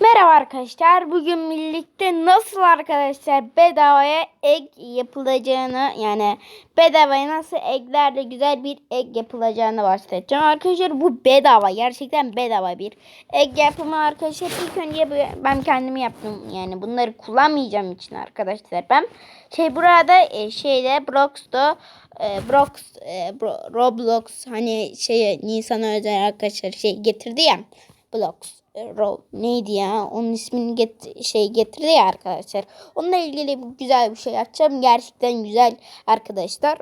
Merhaba arkadaşlar. Bugün birlikte nasıl arkadaşlar bedavaya egg yapılacağını yani bedavaya nasıl egglerle güzel bir egg yapılacağını bahsedeceğim. Arkadaşlar bu bedava. Gerçekten bedava bir egg yapımı arkadaşlar. İlk önce ben kendimi yaptım. Yani bunları kullanmayacağım için arkadaşlar. Ben şey burada e, şeyde Brox'ta e, Brox e, Roblox hani şey Nisan özel arkadaşlar şey getirdi ya. Blox. e, Ro, neydi ya? Onun ismini get, şey getirdi ya arkadaşlar. Onunla ilgili güzel bir şey açacağım. Gerçekten güzel arkadaşlar.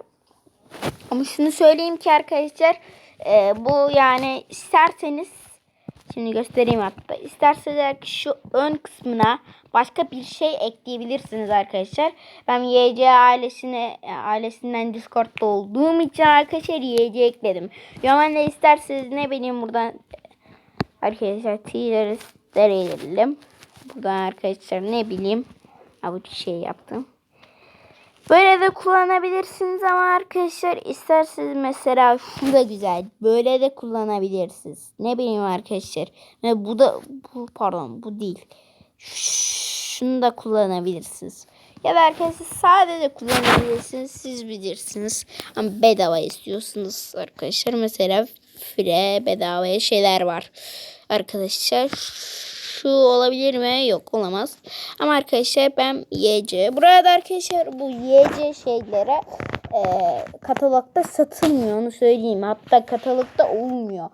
Ama şunu söyleyeyim ki arkadaşlar e, bu yani isterseniz şimdi göstereyim hatta. İsterseniz şu ön kısmına başka bir şey ekleyebilirsiniz arkadaşlar. Ben YC ailesine ailesinden Discord'da olduğum için arkadaşlar YC ekledim. Yorumlarda isterseniz ne bileyim buradan Arkadaşlar T'leri deneyelim. Buradan arkadaşlar ne bileyim. Avuç şey yaptım. Böyle de kullanabilirsiniz ama arkadaşlar isterseniz mesela şu da güzel. Böyle de kullanabilirsiniz. Ne bileyim arkadaşlar. Ve bu da bu pardon bu değil. Şunu da kullanabilirsiniz. Ya da arkadaşlar sadece kullanabilirsiniz. Siz bilirsiniz. Ama bedava istiyorsunuz arkadaşlar. Mesela fire bedavaya şeyler var. Arkadaşlar şu olabilir mi? Yok olamaz. Ama arkadaşlar ben YC. Burada arkadaşlar bu YC şeylere e, katalogda satılmıyor. Onu söyleyeyim. Hatta katalogda olmuyor.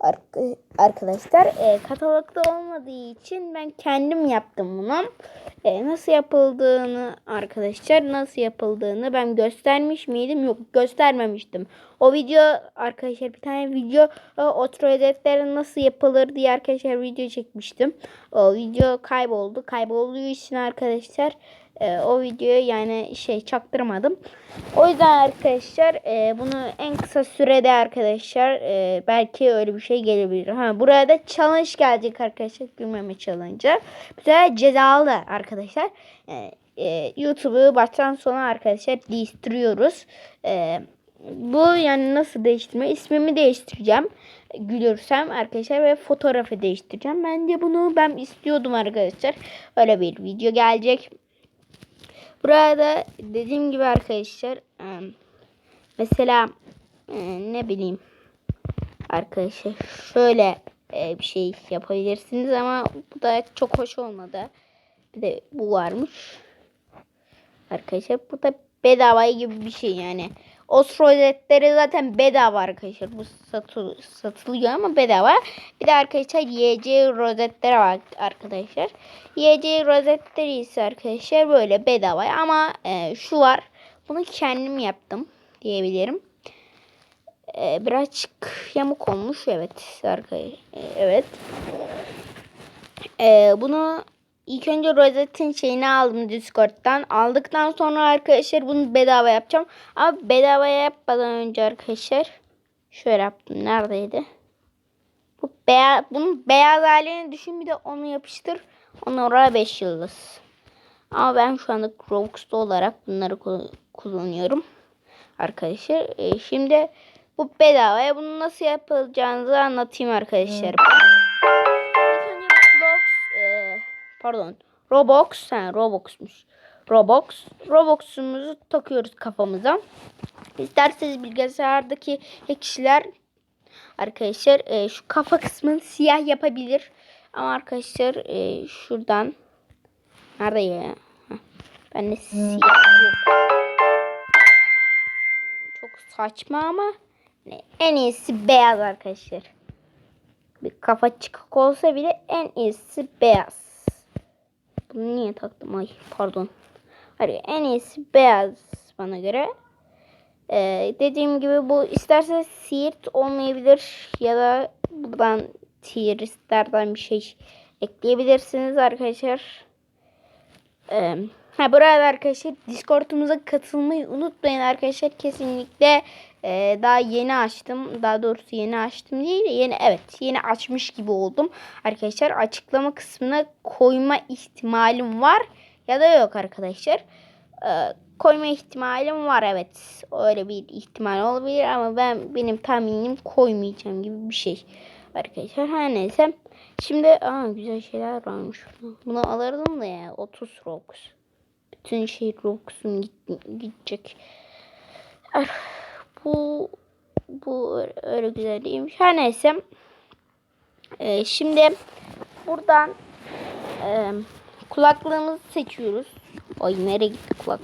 Ark- arkadaşlar e, katalogda olmadığı için ben kendim yaptım bunu. E, nasıl yapıldığını arkadaşlar nasıl yapıldığını ben göstermiş miydim? Yok göstermemiştim. O video arkadaşlar bir tane video e, otro özetleri nasıl yapılır diye arkadaşlar video çekmiştim. O video kayboldu. Kaybolduğu için arkadaşlar e, o videoyu yani şey çaktırmadım. O yüzden arkadaşlar e, bunu en kısa sürede arkadaşlar e, belki öyle bir şey gelebilir. Ha buraya da challenge gelecek arkadaşlar. Gülmeme challenge. Sefer cezalı arkadaşlar. E, e, YouTube'u baştan sona arkadaşlar değiştiriyoruz. E, bu yani nasıl değiştirme? İsmimi değiştireceğim. Gülürsem arkadaşlar ve fotoğrafı değiştireceğim. Bence bunu ben istiyordum arkadaşlar. Öyle bir video gelecek. Burada dediğim gibi arkadaşlar mesela e, ne bileyim arkadaşlar şöyle e, bir şey yapabilirsiniz ama bu da çok hoş olmadı. Bir de bu varmış. Arkadaşlar bu da bedava gibi bir şey yani. Os rozetleri zaten bedava arkadaşlar. Bu satı, satılıyor ama bedava. Bir de arkadaşlar YC rozetleri var arkadaşlar. YC rozetleri ise arkadaşlar böyle bedava ama e, şu var. Bunu kendim yaptım diyebilirim. E, birazcık yamuk olmuş evet arkadaşlar. E, evet. E, bunu İlk önce rozetin şeyini aldım Discord'dan. Aldıktan sonra arkadaşlar bunu bedava yapacağım. Ama bedava yapmadan önce arkadaşlar şöyle yaptım. Neredeydi? Bu beyaz, bunun beyaz halini düşün bir de onu yapıştır. Onu oraya 5 yıldız. Ama ben şu anda Robux'ta olarak bunları ku- kullanıyorum. Arkadaşlar e, şimdi bu bedavaya bunu nasıl yapılacağınızı anlatayım arkadaşlar. İlk pardon Roblox, ha Roblox'muş. Roblox. Roblox'umuzu takıyoruz kafamıza. İsterseniz bilgisayardaki kişiler arkadaşlar e, şu kafa kısmını siyah yapabilir. Ama arkadaşlar e, şuradan nerede ya? Ben de siyah yok. Çok saçma ama ne- en iyisi beyaz arkadaşlar. Bir kafa çıkık olsa bile en iyisi beyaz. Bunu niye taktım? Ay pardon. Hayır en iyisi beyaz bana göre. Ee, dediğim gibi bu isterse siirt olmayabilir ya da buradan tieristlerden bir şey ekleyebilirsiniz arkadaşlar. Ee, ha burada arkadaşlar Discord'umuza katılmayı unutmayın arkadaşlar. Kesinlikle e, daha yeni açtım. Daha doğrusu yeni açtım değil de yeni evet yeni açmış gibi oldum. Arkadaşlar açıklama kısmına koyma ihtimalim var ya da yok arkadaşlar. Ee, koyma ihtimalim var evet. Öyle bir ihtimal olabilir ama ben benim tahminim koymayacağım gibi bir şey. Arkadaşlar her neyse. Şimdi aa, güzel şeyler varmış. Bunu alırdım da ya 30 Robux. Bütün şey Robux'um gidecek. Ah, Bu bu öyle güzel değilmiş. Her neyse. Ee, şimdi buradan e, kulaklığımızı seçiyoruz. Ay nereye gitti kulak?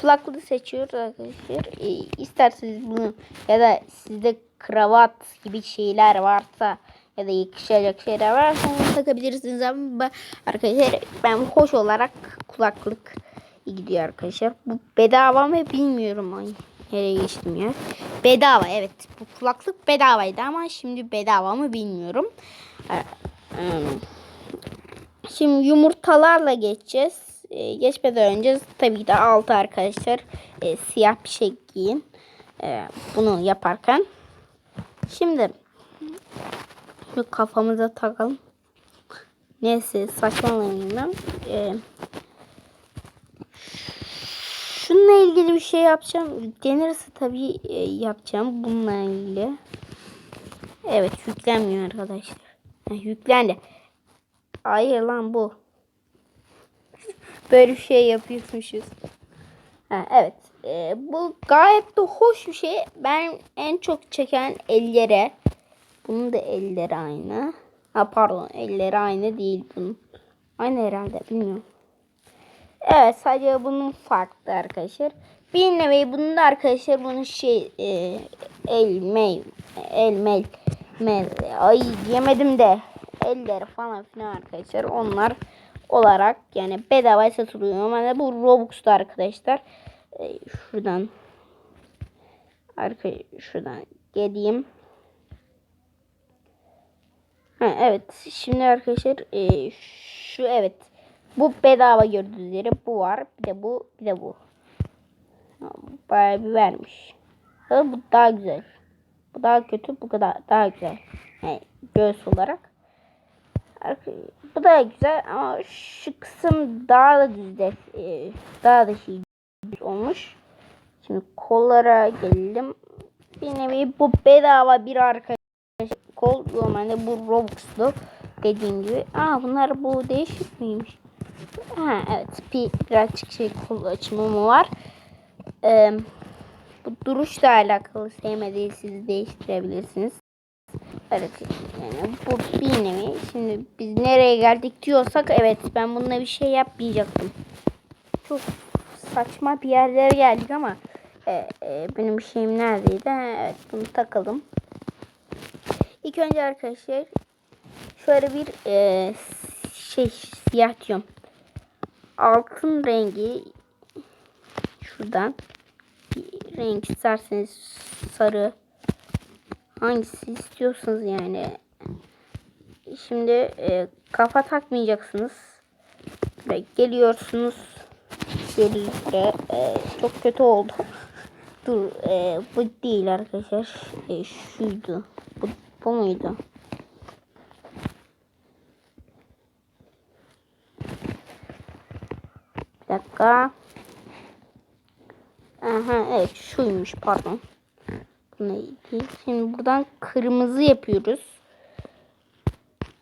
Kulaklığı seçiyoruz arkadaşlar. Ee, isterseniz bunu ya da sizde kravat gibi şeyler varsa ya da yakışacak şeyler varsa onu takabilirsiniz ama arkadaşlar ben hoş olarak kulaklık gidiyor arkadaşlar. Bu bedava mı bilmiyorum ay. Nereye geçtim ya? Bedava evet. Bu kulaklık bedavaydı ama şimdi bedava mı bilmiyorum. Ee, Şimdi yumurtalarla geçeceğiz. Ee, geçmeden önce tabii ki de altı arkadaşlar e, siyah bir şey giyin. Ee, bunu yaparken. Şimdi kafamıza takalım. Neyse saçmalamayayım ben. Ee, şununla ilgili bir şey yapacağım. Yüklenirse tabii e, yapacağım bununla ilgili. Evet yüklenmiyor arkadaşlar. Heh, yüklendi. Hayır lan bu. Böyle bir şey yapıyormuşuz. Ha, evet. Ee, bu gayet de hoş bir şey. Ben en çok çeken ellere. Bunun da elleri aynı. Ha pardon elleri aynı değil bunun. Aynı herhalde bilmiyorum. Evet sadece bunun farklı arkadaşlar. Bir nevi bunun da arkadaşlar bunun şey e, el mey el mel ay yemedim de elleri falan filan arkadaşlar onlar olarak yani bedava satılıyor. Ama bu Robux'ta arkadaşlar. E, şuradan arka şuradan geleyim. Ha, evet. Şimdi arkadaşlar e, şu evet. Bu bedava gördüğünüz üzere bu var. Bir de bu, bir de bu. Bayağı bir vermiş. Ha, bu daha güzel. Bu daha kötü, bu kadar daha güzel. Yani göğüs olarak. Bu da güzel ama şu kısım daha da düzde, daha da şey olmuş. Şimdi kollara gelelim. Bir nevi bu bedava bir arkadaş kol normalde bu Robux'lu dediğim gibi. Aa bunlar bu değişik miymiş? Ha evet bir birazcık şey kol açımı var. Ee, bu duruşla alakalı sevmediyseniz değiştirebilirsiniz. Evet yani bu bir nevi. Şimdi biz nereye geldik diyorsak evet ben bununla bir şey yapmayacaktım. Çok saçma bir yerlere geldik ama e, e, benim şeyim neredeydi? Ha, Evet bunu takalım. İlk önce arkadaşlar şöyle bir e, şey siyah diyorum. Altın rengi şuradan bir renk isterseniz sarı hangisi istiyorsanız yani. Şimdi e, kafa takmayacaksınız. Ve geliyorsunuz. Şöyle e, çok kötü oldu. Dur e, bu değil arkadaşlar. E, şuydu. Bu, bu muydu? Bir dakika. Aha evet şuymuş pardon. Bu neydi? Şimdi buradan kırmızı yapıyoruz.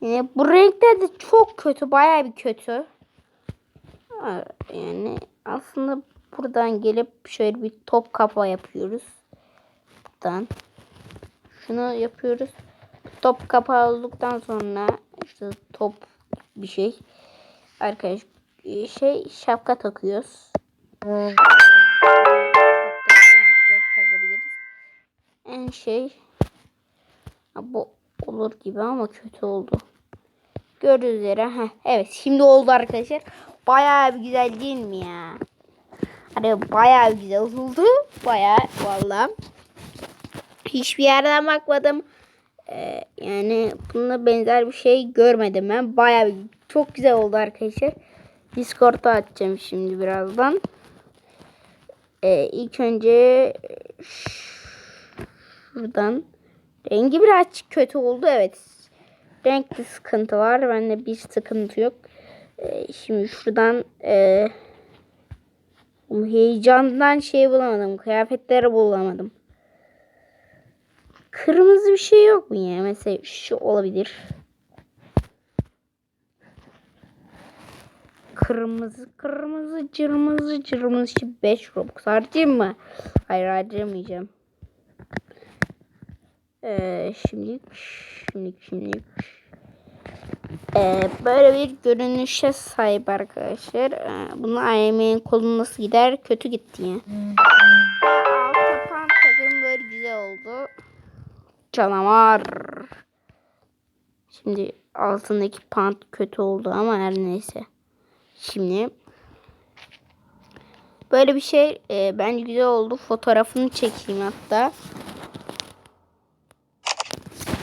Yani bu renkler de çok kötü. Bayağı bir kötü. Yani aslında buradan gelip şöyle bir top kafa yapıyoruz. Buradan. Şunu yapıyoruz. Top kapağı olduktan sonra işte top bir şey. Arkadaş şey şapka takıyoruz. En şey bu olur gibi ama kötü oldu. Gördüğünüz üzere. Heh, evet şimdi oldu arkadaşlar. Bayağı bir güzel değil mi ya? Hani bayağı güzel oldu. Bayağı valla. Hiçbir yerden bakmadım. Ee, yani bununla benzer bir şey görmedim ben. Bayağı bir, çok güzel oldu arkadaşlar. Discord'da açacağım şimdi birazdan. Ee, ilk önce şuradan rengi biraz kötü oldu evet. Renkli sıkıntı var. Bende bir sıkıntı yok. Ee, şimdi şuradan e, heyecandan şey bulamadım. Kıyafetleri bulamadım. Kırmızı bir şey yok mu ya? Mesela şu olabilir. Kırmızı, kırmızı, cırmızı, cırmızı. 5 Robux harcayayım mı? Hayır harcamayacağım. Ee, şimdi, şimdi, şimdi. Ee, böyle bir görünüşe sahip arkadaşlar. Ee, bunun AYM'nin kolu nasıl gider? Kötü gitti ya. Alt kapan takım böyle güzel oldu. Canavar. Şimdi altındaki pant kötü oldu ama her neyse. Şimdi böyle bir şey e, bence güzel oldu. Fotoğrafını çekeyim hatta.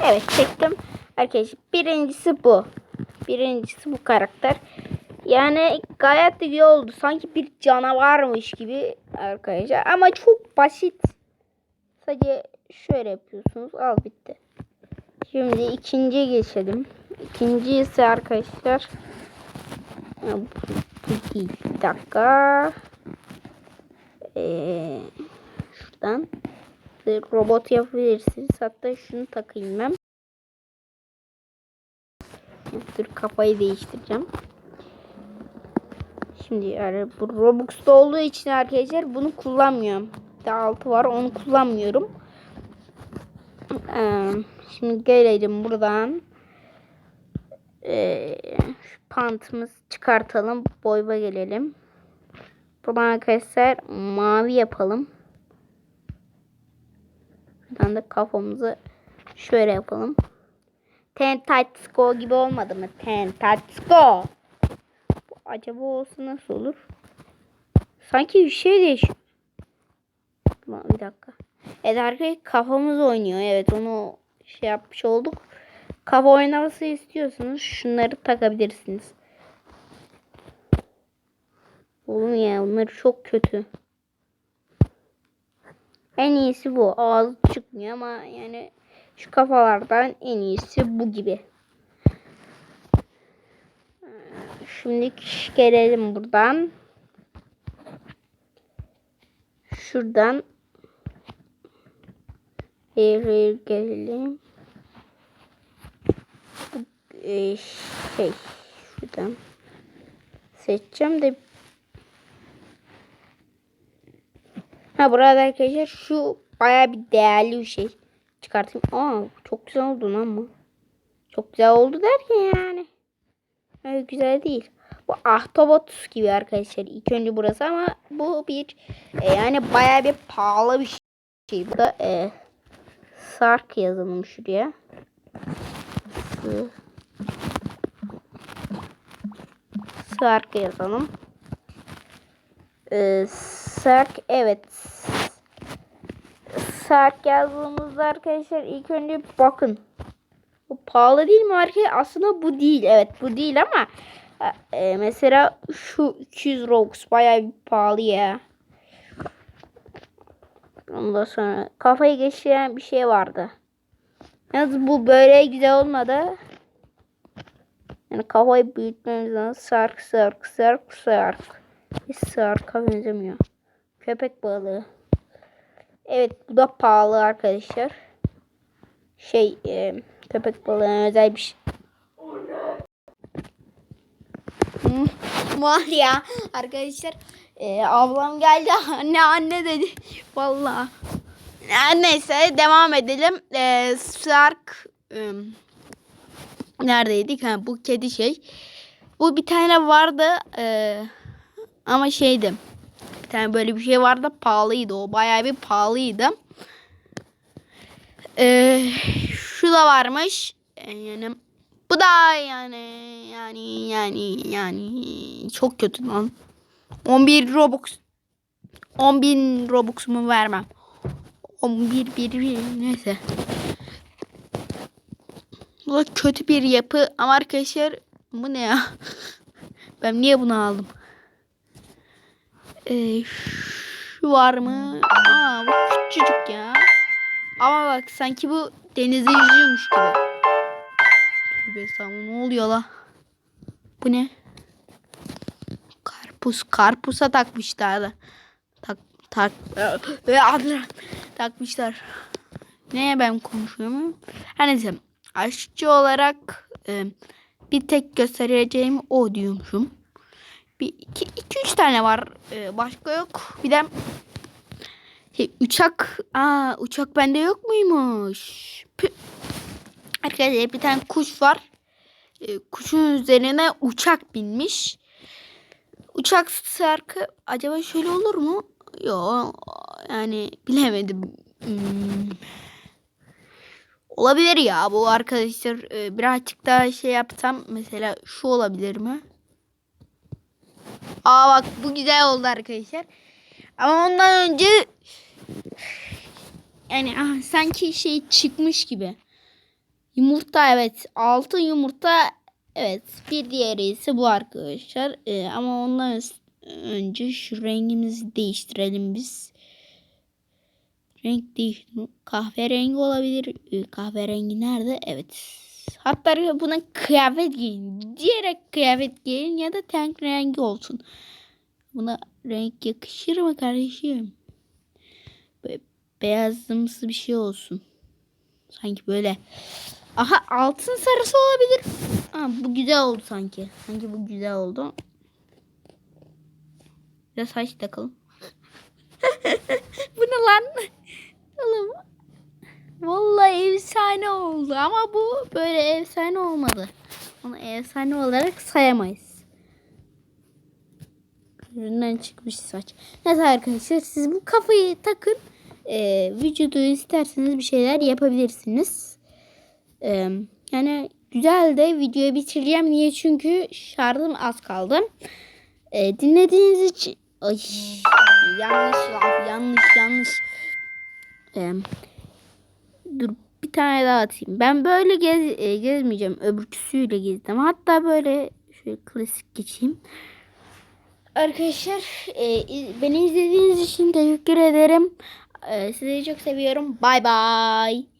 Evet çektim. Arkadaşlar birincisi bu. Birincisi bu karakter. Yani gayet de güzel oldu. Sanki bir canavarmış gibi arkadaşlar. Ama çok basit. Sadece şöyle yapıyorsunuz. Al bitti. Şimdi ikinciye geçelim. İkinci ise arkadaşlar. Ha, Bu bu değil. Bir dakika. Ee, şuradan robot yapabilirsiniz. Hatta şunu takayım ben. Dur kafayı değiştireceğim. Şimdi yani bu Robux'ta olduğu için arkadaşlar bunu kullanmıyorum. Daha altı var onu kullanmıyorum. Ee, şimdi gelelim buradan. Ee, pantımızı çıkartalım. Boyba gelelim. Buradan arkadaşlar mavi yapalım. Buradan da kafamızı şöyle yapalım. Tentatsco gibi olmadı mı? Tentatsco. Bu acaba olsa nasıl olur? Sanki bir şey değişiyor. Bir dakika. Evet arkadaşlar kafamız oynuyor. Evet onu şey yapmış olduk. Kafa oynaması istiyorsanız şunları takabilirsiniz. Oğlum ya bunlar çok kötü. En iyisi bu. Ağzı çıkmıyor ama yani şu kafalardan en iyisi bu gibi. Şimdi gelelim buradan. Şuradan gelelim. E, şey şuradan seçeceğim de Ha burada arkadaşlar şu baya bir değerli bir şey çıkartayım. Aa çok güzel oldu lan bu. Çok güzel oldu derken yani. Öyle güzel değil. Bu ahtapot gibi arkadaşlar. İlk önce burası ama bu bir e, yani baya bir pahalı bir şey. Bu da e, Sark yazalım şuraya. S Sark yazalım. Ee, Sark evet. Sark yazdığımızda arkadaşlar ilk önce bakın. Bu pahalı değil mi arkadaşlar? Aslında bu değil. Evet bu değil ama e, mesela şu 200 Robux bayağı bir pahalı ya. Ondan sonra kafayı geçiren bir şey vardı. Yalnız bu böyle güzel olmadı. Yani kafayı büyütmemiz lazım. Sark sark sark sark. Hiç sarka benzemiyor. Köpek balığı. Evet bu da pahalı arkadaşlar. Şey e, köpek balığına özel bir şey. Var ya arkadaşlar e, ablam geldi anne anne dedi. Yani neyse devam edelim. E, Sark e, neredeydik? Ha, bu kedi şey. Bu bir tane vardı e, ama şeydi. Bir tane böyle bir şey vardı pahalıydı o. Bayağı bir pahalıydı. E, şu da varmış. Yani bu da yani yani yani yani çok kötü lan. 11 Robux 10 bin Robux'umu vermem. 11 bir, bir neyse. Bu da kötü bir yapı ama arkadaşlar bu ne ya? Ben niye bunu aldım? Ee, şu var mı? Aa bu küçücük ya. Ama bak sanki bu denizde yüzüyormuş gibi. Tövbe estağfurullah ne oluyor la? Bu ne? Karpuz. Karpuza takmışlar da. Tak tak takmışlar. Neye ben konuşuyorum? Her neyse aşçı olarak e, bir tek göstereceğim o diyormuşum. Bir iki, iki üç tane var. E, başka yok. Bir de şey, uçak. Aa uçak bende yok muymuş? Pü. Arkadaşlar bir tane kuş var. E, kuşun üzerine uçak binmiş. Uçak sarkı acaba şöyle olur mu? Yok yani bilemedim. Hmm. Olabilir ya bu arkadaşlar e, birazcık daha şey yapsam mesela şu olabilir mi? Aa bak bu güzel oldu arkadaşlar. Ama ondan önce yani ah, sanki şey çıkmış gibi. Yumurta evet. Altın yumurta evet. Bir diğeri ise bu arkadaşlar. Ee, ama ondan önce şu rengimizi değiştirelim biz. Renk değiştirme. Kahverengi olabilir. Ee, kahverengi nerede? Evet. Hatta buna kıyafet giyin. Diyerek kıyafet giyin ya da tank rengi olsun. Buna renk yakışır mı kardeşim? Böyle beyazımsı bir şey olsun. Sanki böyle. Aha altın sarısı olabilir. Aa, bu güzel oldu sanki. Sanki bu güzel oldu. Bir de saç takalım. bu ne lan? Oğlum. Vallahi efsane oldu ama bu böyle efsane olmadı. Onu efsane olarak sayamayız. Üründen çıkmış saç. Neyse arkadaşlar siz bu kafayı takın. Ee, vücudu isterseniz bir şeyler yapabilirsiniz. Ee, yani güzel de videoyu bitireceğim. Niye? Çünkü şarjım az kaldı. Ee, dinlediğiniz için... Ay, yanlış laf, yanlış yanlış. Ee, dur bir tane daha atayım. Ben böyle gez, e, gezmeyeceğim. Öbürküsüyle gezdim. Hatta böyle şöyle klasik geçeyim. Arkadaşlar e, beni izlediğiniz için teşekkür ederim. E, sizi çok seviyorum. Bay bay.